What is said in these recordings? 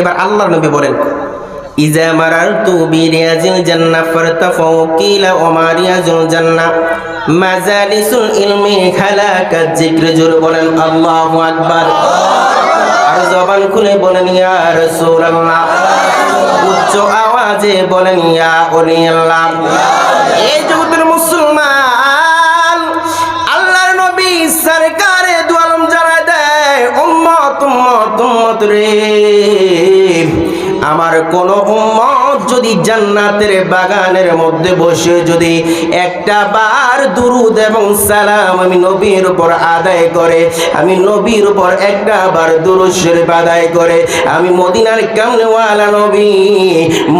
এবার আল্লাহ নবী বলেন, ইজা মারারতু বিরিয়াজিল জান্নাহ ফারতাফাউ কিলা ওয়া মারিয়াজুল জান্নাহ। মাজালিসুল ইলমি খালাকাত যিকর জোর বলেন, আল্লাহু আকবার। আর জবান খুলে বলেন, ইয়া রাসূলুল্লাহ। উচ্চ আওয়াজে বলেন, ইয়া ওলিয়াল্লাহ। আমার কোন উম্মত যদি জান্নাতের বাগানের মধ্যে বসে যদি একটা বার দুরুদ এবং সালাম আমি নবীর উপর আদায় করে, আমি নবীর উপর একটা বার দুরুদ শরীফ আদায় করে, আমি মদিনার কামনেওয়ালা নবী,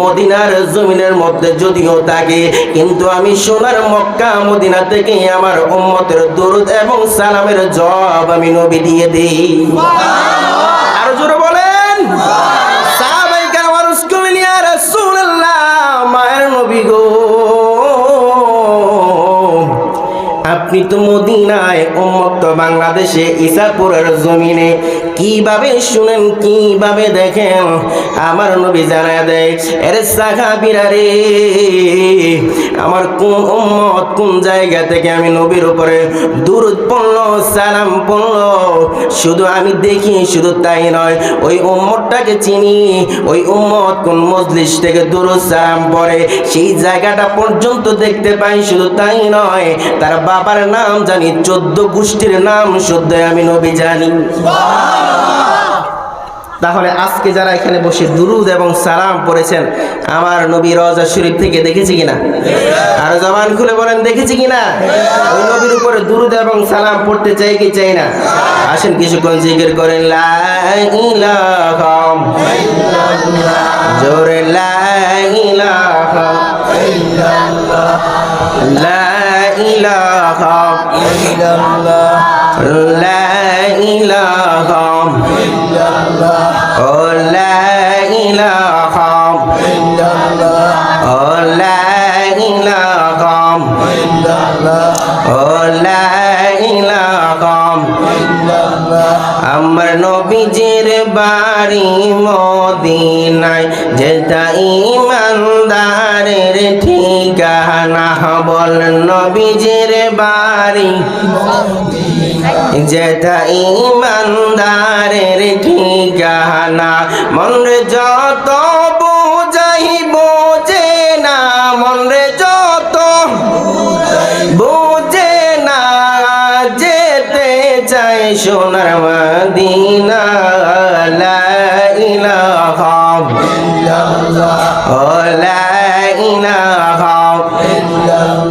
মদিনার জমিনের মধ্যে যদিও থাকে, কিন্তু আমি সোনার মক্কা মদিনা থেকে আমার উম্মতের দুরুদ এবং সালামের জব আমি নবী দিয়ে দিই। আপনি মদিনায় উন্মুক্ত বাংলাদেশে ইসাপুরের জমিনে। কীভাবে শুনেন, কীভাবে দেখেন? আমার নবী জানা দেয়, এর শাখা বিরারে আমার কোন উম্মত কোন জায়গা থেকে আমি নবীর উপরে দূরত পড়ল, সালাম পড়ল? শুধু আমি দেখি, শুধু তাই নয়, ওই উম্মতটাকে চিনি, ওই উম্মত কোন মজলিস থেকে দূরত সালাম পড়ে, সেই জায়গাটা পর্যন্ত দেখতে পাই, শুধু তাই নয়, তার বাবার নাম জানি, চোদ্দ গোষ্ঠীর নাম শুদ্ধ আমি নবী জানি। তাহলে আজকে যারা এখানে বসে দুরুদ এবং সালাম পড়েছেন, আমার নবী রজা শরীফ থেকে দেখেছি কিনা? আর জবান খুলে বলেন, দেখেছি কিনা? ওই নবীর উপরে দুরুদ এবং সালাম পড়তে চাই কি চাই না? আসেন কিছুক্ষণ জিকির করেন বাড়ি মদিনায় যেটা ইমানদারের ঠিকানা বল নবীজির বাড়ি। যেটা ইমানদারের ঠিকানা। মন যত বুঝাই বোঝে না, মনরে যত বুঝে না, যেতে চাই সোনার মদিনা। ইলাহা ইলাহা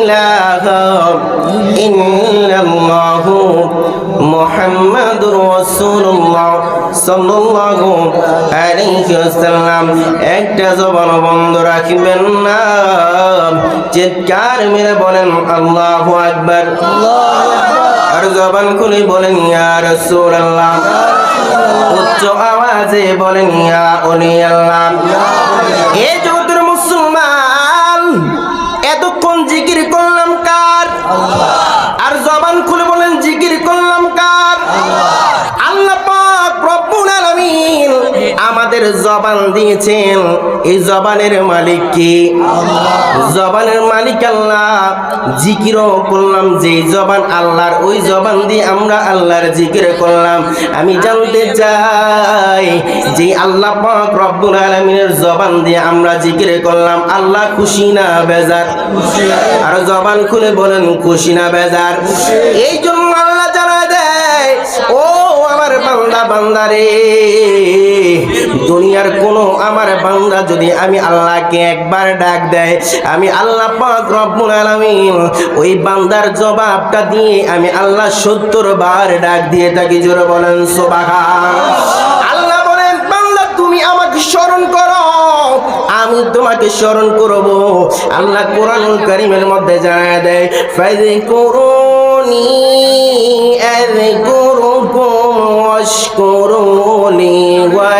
ইলাহা আল্লাহ লা ইলাহা ইল্লাল্লাহু মুহাম্মাদুর রাসূলুল্লাহ সাল্লাল্লাহু আলাইহি ওয়াসাল্লাম একটা জবান বন্ধ রাখবেন না। চিৎকার মেরে বলেন, আল্লাহু আকবার। আর জবান খুলে বলেন, ইয়া রাসূলুল্লাহ। উচ্চ আওয়াজে বলেন, ইয়া ওলি আল্লাহ এ আমাদের জবান দিয়েছেন। এই জবানের মালিক কি? জবানের মালিক আল্লাহ। জিকিরও করলাম যে জবান আল্লাহর। ওই জবান দিয়ে আমরা আল্লাহর জিকির করলাম। আমি জানতে চাই যে আল্লাহ পাক রব্বুল আলামিনের জবান দিয়ে আমরা জিকির করলাম। আল্লাহ খুশি না বেজার? আর জবান খুলে বলেন, খুশি না বেজার? এই জন্য আল্লাহ জানা দেয়, ও আমার বান্দা বান্দারে দুনিয়ার কোনো আমার বান্দা যদি আমি আল্লাহকে একবার ডাক দেয়, আমি আল্লাহ পাক রব্বুল আলামিন ওই বান্দার জবাবটা দিয়ে আমি আল্লাহ সত্তর বার ডাক দিয়ে থাকি, জোরে বলেন সুবহান আল্লাহ বলেন, বান্দা, তুমি আমাকে স্মরণ করো। আমি তোমাকে স্মরণ করব। আল্লাহ কোরআনুল কারীমের মধ্যে জানায় দেয়, ফাযকুরুনি, আযকুরুকুম ওয়াশকুরুনি। ওয়া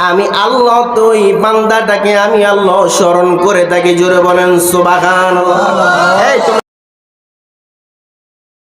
আমি আল্লাহ তো এই বান্দাটাকে আমি আল্লাহ স্মরণ করে তাকে জোরে বলেন সুবাহান